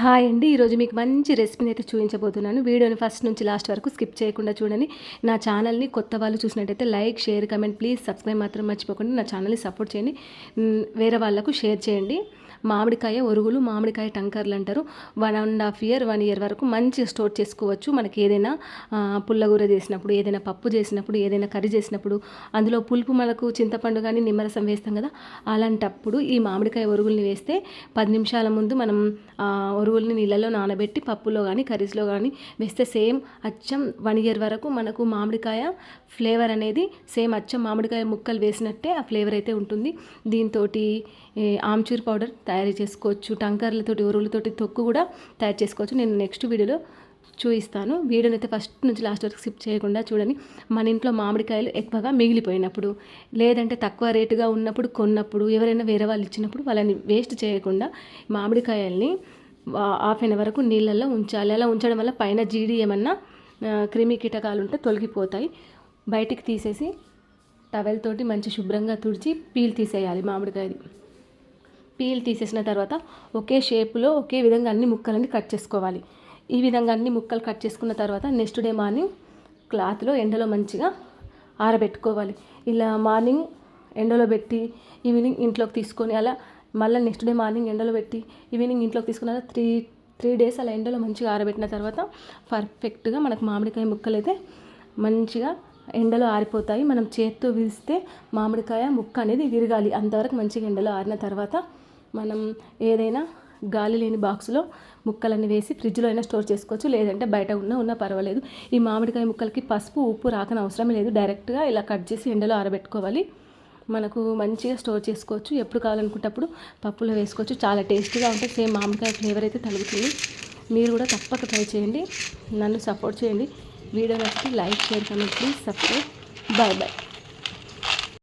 Hi అండి. ఈరోజు మీకు మంచి రెసిపీని అయితే చూపించబోతున్నాను. వీడియోని ఫస్ట్ నుంచి లాస్ట్ వరకు స్కిప్ చేయకుండా చూడండి. నా ఛానల్ని కొత్త వాళ్ళు చూసినట్టయితే like share comment please subscribe మాత్రం మర్చిపోకుండా నా ఛానల్ని సపోర్ట్ చేయండి. వేరే వాళ్ళకు షేర్ చేయండి. మామిడికాయ ఒరుగులు మామిడికాయ టంకర్లు అంటారు. One and half year one year వరకు మంచిగా స్టోర్ చేసుకోవచ్చు. మనకి ఏదైనా పుల్లగూర చేసినప్పుడు ఏదైనా పప్పు చేసినప్పుడు ఏదైనా కర్రీ చేసినప్పుడు అందులో పులుపు మనకు చింతపండు కానీ నిమ్మరసం వేస్తాం కదా అలాంటప్పుడు ఈ మామిడికాయ ఒరుగుల్ని వేస్తే పది నిమిషాల ముందు మనం ఒరుగుల్ని నీళ్ళలో నానబెట్టి పప్పులో కానీ కర్రీస్లో కానీ వేస్తే సేమ్ అచ్చం వన్ ఇయర్ వరకు మనకు మామిడికాయ ఫ్లేవర్ అనేది సేమ్ అచ్చం మామిడికాయ ముక్కలు వేసినట్టే ఆ ఫ్లేవర్ అయితే ఉంటుంది. దీంతో ఆమ్చూర్ పౌడర్ తయారు చేసుకోవచ్చు. టంకర్లతోటి ఒరుగులతోటి తొక్కు కూడా తయారు చేసుకోవచ్చు. నేను నెక్స్ట్ వీడియోలో చూపిస్తాను. వీడియోని అయితే ఫస్ట్ నుంచి లాస్ట్ వరకు స్కిప్ చేయకుండా చూడండి. మన ఇంట్లో మామిడికాయలు ఎక్కువగా మిగిలిపోయినప్పుడు లేదంటే తక్కువ రేటుగా ఉన్నప్పుడు కొన్నప్పుడు ఎవరైనా వేరే వాళ్ళు ఇచ్చినప్పుడు వాళ్ళని వేస్ట్ చేయకుండా మామిడికాయల్ని హాఫ్ అన్ అవర్ వరకు నీళ్ళల్లో ఉంచాలి. అలా ఉంచడం వల్ల పైన జీడి ఏమన్నా క్రిమి కీటకాలు ఉంటే తొలగిపోతాయి. బయటికి తీసేసి టవెల్ తోటి మంచి శుభ్రంగా తుడిచి పీల్ తీసేయాలి మామిడికాయది పీల్ తీసేసిన తర్వాత ఒకే షేప్లో ఒకే విధంగా అన్ని ముక్కలని కట్ చేసుకోవాలి. ఈ విధంగా అన్ని ముక్కలు కట్ చేసుకున్న తర్వాత నెక్స్ట్ డే మార్నింగ్ క్లాత్లో ఎండలో మంచిగా ఆరబెట్టుకోవాలి. ఇలా మార్నింగ్ ఎండలో పెట్టి ఈవినింగ్ ఇంట్లోకి తీసుకొని అలా మళ్ళీ నెక్స్ట్ డే మార్నింగ్ ఎండలో పెట్టి ఈవినింగ్ ఇంట్లోకి తీసుకున్న త్రీ త్రీ డేస్ అలా ఎండలో మంచిగా ఆరబెట్టిన తర్వాత పర్ఫెక్ట్గా మనకు మామిడికాయ ముక్కలు అయితే మంచిగా ఎండలో ఆరిపోతాయి. మనం చేత్తో విరిస్తే మామిడికాయ ముక్క అనేది విరగాలి. అంతవరకు మంచిగా ఎండలో ఆరిన తర్వాత మనం ఏదైనా గాలి లేని బాక్స్లో ముక్కలన్నీ వేసి ఫ్రిడ్జ్లో అయినా స్టోర్ చేసుకోవచ్చు. లేదంటే బయట ఉన్నా ఉన్నా పర్వాలేదు. ఈ మామిడికాయ ముక్కలకి పసుపు ఉప్పు రాకన అవసరం లేదు. డైరెక్ట్గా ఇలా కట్ చేసి ఎండలో ఆరబెట్టుకోవాలి. మనకు మంచిగా స్టోర్ చేసుకోవచ్చు. ఎప్పుడు కావాలనుకుంటప్పుడు పప్పులో వేసుకోవచ్చు. చాలా టేస్టీగా ఉంటుంది. సేమ్ మామిడికాయ ఫ్లేవర్ అయితే తగులుతుంది మీరు కూడా తప్పక ట్రై చేయండి. నన్ను సపోర్ట్ చేయండి. వీడియో నచ్చితే like share comment please subscribe bye bye